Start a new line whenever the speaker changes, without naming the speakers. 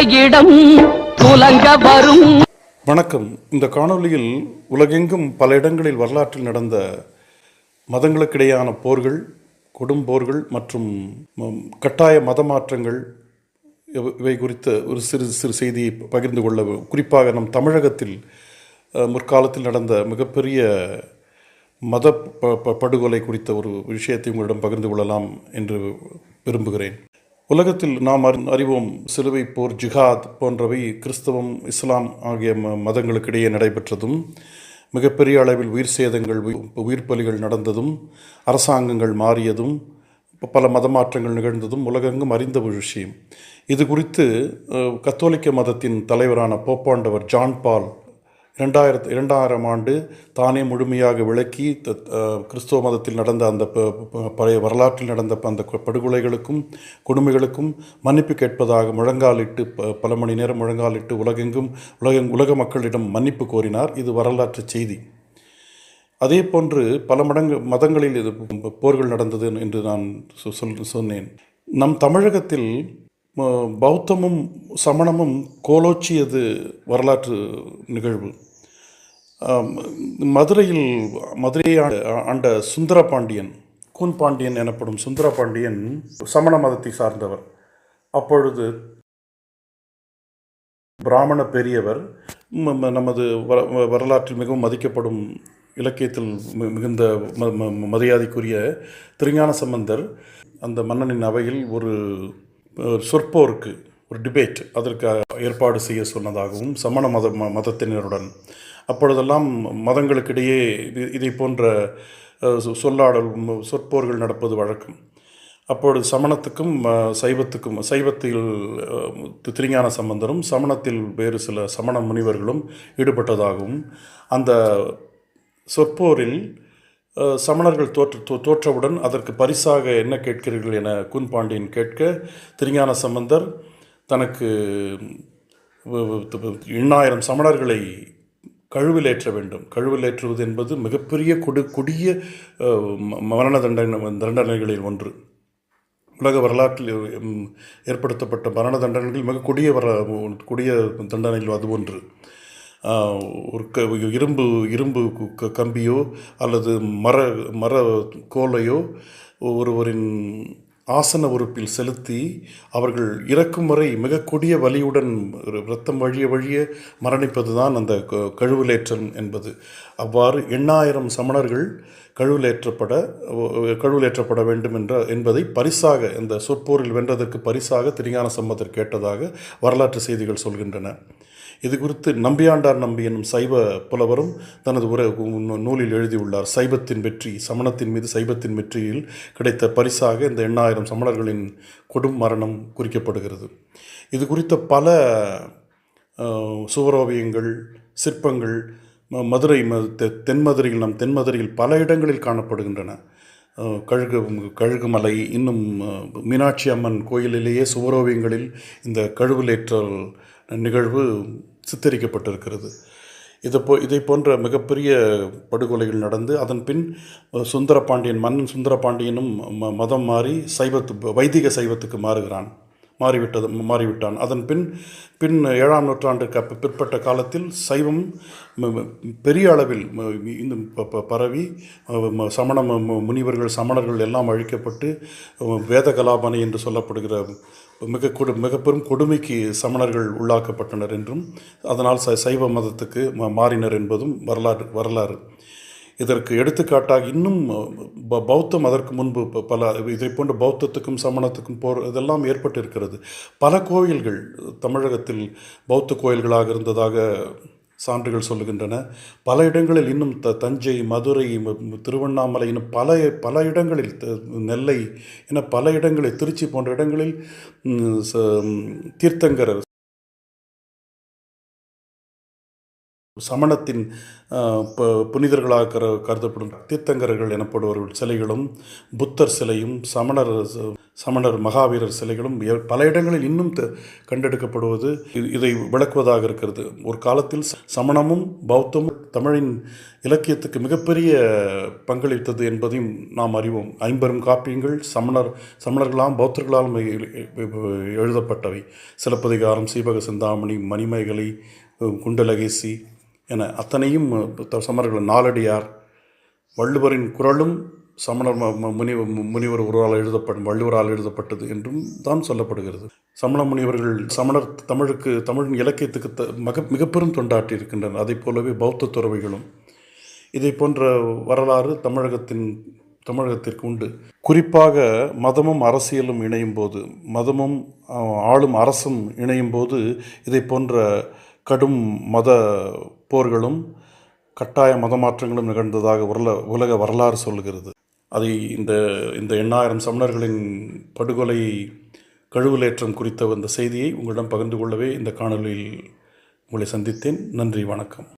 இடம் துலங்க வரும்.
வணக்கம். இந்த காணொளியில் உலகெங்கும் பல இடங்களில் வரலாற்றில் நடந்த மதங்களுக்கிடையான போர்கள் கொடும்போர்கள் மற்றும் கட்டாய மத மாற்றங்கள் இவை குறித்த ஒரு சிறு சிறு செய்தியை பகிர்ந்து கொள்ள குறிப்பாக நம் தமிழகத்தில் முற்காலத்தில் நடந்த மிகப்பெரிய மத ப- படுகொலை குறித்த ஒரு விஷயத்தை உங்களிடம் பகிர்ந்து கொள்ளலாம் என்று விரும்புகிறேன். உலகத்தில் நாம் அறி- அறிவோம் சிலுவை போர் ஜிஹாத் போன்றவை கிறிஸ்தவம் இஸ்லாம் ஆகிய ம- மதங்களுக்கிடையே நடைபெற்றதும் மிகப்பெரிய அளவில் உயிர் சேதங்கள் உயி- உயிர் பலிகள் நடந்ததும் அரசாங்கங்கள் மாறியதும் பல மத மாற்றங்கள் நிகழ்ந்ததும் உலகெங்கும் அறிந்த ஒரு விஷயம். இது குறித்து கத்தோலிக்க மதத்தின் தலைவரான போப்பாண்டவர் ஜான் பால் இரண்டாயிரத்து இரண்டாயிரம் ஆண்டு தானே முழுமையாக விளக்கி த- கிறிஸ்துவ மதத்தில் நடந்த அந்த ப- ப- பழைய வரலாற்றில் நடந்த ப- அந்த படுகொலைகளுக்கும் கொடுமைகளுக்கும் மன்னிப்பு கேட்பதாக முழங்காலிட்டு ப- பல மணி நேரம் முழங்காலிட்டு உலகெங்கும் உலக உலக மக்களிடம் மன்னிப்பு கோரினார். இது வரலாற்று செய்தி. அதே போன்று பல மடங்கு மதங்களில் இது போர்கள் நடந்தது என்று நான் சொ- சொல் சொன்னேன். நம் தமிழகத்தில் பௌத்தமும் சமணமும் கோலோச்சியது வரலாற்று நிகழ்வு. மதுரையில் மதுரையை ஆண்ட- ஆண்ட சுந்தர பாண்டியன் கூன் பாண்டியன் எனப்படும் சுந்தர பாண்டியன் சமண மதத்தை சார்ந்தவர். அப்பொழுது பிராமண பெரியவர் நமது வர- வ- வரலாற்றில் மிகவும் மதிக்கப்படும் இலக்கியத்தில் மிகுந்த ம- ம- மரியாதைக்குரிய திருஞான சம்பந்தர் அந்த மன்னனின் அவையில் ஒரு சொற்போருக்கு ஒரு டிபேட் அதற்கு ஏற்பாடு செய்ய சொன்னதாகவும் சமண மத ம- மதத்தினருடன். அப்பொழுதெல்லாம் மதங்களுக்கிடையே இது- இதை போன்ற சொ- சொல்லாடல் சொற்போர்கள் நடப்பது வழக்கம். அப்பொழுது சமணத்துக்கும் சைவத்துக்கும் சைவத்தில் திருஞான சம்பந்தரும் சமணத்தில் வேறு சில சமண முனிவர்களும் ஈடுபட்டதாகவும் அந்த சொற்போரில் சமணர்கள் தோற்று தோ- தோற்றவுடன் அதற்கு பரிசாக என்ன கேட்கிறீர்கள் என கூன் பாண்டியன் கேட்க திருஞான சம்பந்தர் தனக்கு எண்ணாயிரம் சமணர்களை கழுவிலேற்ற வேண்டும். கழுவிலேற்றுவது என்பது மிகப்பெரிய கொடு கொடிய ம- மரண தண்டனை தண்டனைகளில் ஒன்று. உலக வரலாற்றில் ஏற்படுத்தப்பட்ட மரண தண்டனைகள் மிக கொடிய வர கொடிய தண்டனைகள் அது ஒன்று. ஒரு க இரும்பு இரும்பு க- கம்பியோ அல்லது மர மர கோலையோ ஒருவரின் ஆசன உறுப்பில் செலுத்தி அவர்கள் இறக்கும் வரை மிக கொடிய வலியுடன் இரத்தம் வழிய வழிய மரணிப்பது தான் அந்த க- கழுவிலேற்றம் என்பது. அவ்வாறு எண்ணாயிரம் சமணர்கள் கழுவிலேற்றப்பட கழுவிலேற்றப்பட வேண்டும் என்ற என்பதை பரிசாக இந்த சொற்போரில் வென்றதற்கு பரிசாக திருஞான சம்பந்தர் கேட்டதாக வரலாற்று செய்திகள் சொல்கின்றன. இது குறித்து நம்பியாண்டார் நம்பி என்னும் சைவ புலவரும் தனது உரை நூலில் எழுதியுள்ளார். சைவத்தின் வெற்றி சமணத்தின் மீது சைவத்தின் வெற்றியில் கிடைத்த பரிசாக இந்த எண்ணாயிரம் சமணர்களின் கொடும் மரணம் குறிக்கப்படுகிறது. இது குறித்த பல சுவரோவியங்கள் சிற்பங்கள் ம- மதுரை ம தெ- தென்மதுரையில் நம் தென்மதுரையில் பல இடங்களில் காணப்படுகின்றன. கழுகு கழுகுமலை இன்னும் மீனாட்சி அம்மன் கோயிலிலேயே சுவரோவியங்களில் இந்த கழுவுலேற்றல் நிகழ்வு சித்தரிக்கப்பட்டிருக்கிறது. இதை போ இதை போன்ற மிகப்பெரிய படுகொலைகள் நடந்து அதன் பின் சுந்தரபாண்டியன் மன்னன் சுந்தரபாண்டியனும் ம மதம் மாறி சைவத்து வைதிக சைவத்துக்கு மாறுகிறான். மாறிவிட்டது மாறிவிட்டான். அதன் பின் பின் ஏழாம் நூற்றாண்டுக்கு பிற்பட்ட காலத்தில் சைவம் பெரிய அளவில் இந்த ப- ப- பரவி சமண ம- முனிவர்கள் சமணர்கள் எல்லாம் அழிக்கப்பட்டு வேத கலாபனை என்று சொல்லப்படுகிற மிக கொடு மிக பெரும் கொடுமைக்கு சமணர்கள் உள்ளாக்கப்பட்டனர் என்றும் அதனால் ச சைவ மதத்துக்கு மாறினர் என்பதும் வரலாறு வரலாறு. இதற்கு எடுத்துக்காட்டாக இன்னும் ப- பௌத்தம் அதற்கு முன்பு ப- பல இதை போன்ற பௌத்தத்துக்கும் சமணத்துக்கும் போர் இதெல்லாம் ஏற்பட்டிருக்கிறது. பல கோயில்கள் தமிழகத்தில் பௌத்த கோயில்களாக இருந்ததாக சான்றுகள் சொல்லுகின்றன. பல இடங்களில் இன்னும் த தஞ்சை மதுரை திருவண்ணாமலை இன்னும் பல பல இடங்களில் த- நெல்லை என பல இடங்களில் திருச்சி போன்ற இடங்களில் தீர்த்தங்கரர் சமணத்தின் புனிதர்களாக கரு கருதப்படும் தீர்த்தங்கரர்கள் எனப்படுபவர்கள் சிலைகளும் புத்தர் சிலையும் சமணர் ச- சமணர் மகாவீரர் சிலைகளும் பல இடங்களில் இன்னும் த- கண்டெடுக்கப்படுவது இதை விளக்குவதாக இருக்கிறது. ஒரு காலத்தில் சமணமும் பௌத்தமும் தமிழின் இலக்கியத்துக்கு மிகப்பெரிய பங்களித்தது என்பதையும் நாம் அறிவோம். ஐம்பெரும் காப்பியங்கள் சமணர் சமணர்களாலும் பௌத்தர்களாலும் எழுதப்பட்டவை. சிலப்பதிகாரம் சீவக சிந்தாமணி மணிமேகலை குண்டலகேசி என அத்தனையும் த- நாலடியார் வள்ளுவரின் குரலும் சமணர் ம- முனிவர் முனிவர் ஒருவரால் எழுதப்படும் வள்ளுவரால் எழுதப்பட்டது என்றும் தான் சொல்லப்படுகிறது. சமண முனிவர்கள் சமணர் தமிழுக்கு தமிழின் இலக்கியத்துக்கு த மிக மிகப்பெரும் தொண்டாற்றி இருக்கின்றனர். அதைப் போலவே பௌத்த துறவிகளும். இதை போன்ற வரலாறு தமிழகத்தின் தமிழகத்திற்கு உண்டு. குறிப்பாக மதமும் அரசியலும் இணையும் போது மதமும் ஆளும் அரசும் இணையும் போது இதை போன்ற கடும் மத போர்களும் கட்டாய மதமாற்றங்களும் நிகழ்ந்ததாக உரல உலக வரலாறு சொல்கிறது அதை இந்த இந்த எண்ணாயிரம் சமணர்களின் படுகொலை கழுவுலேற்றம் குறித்த அந்த செய்தியை உங்களிடம் பகிர்ந்து கொள்ளவே இந்த காணொலியில் உங்களை சந்தித்தேன். நன்றி வணக்கம்.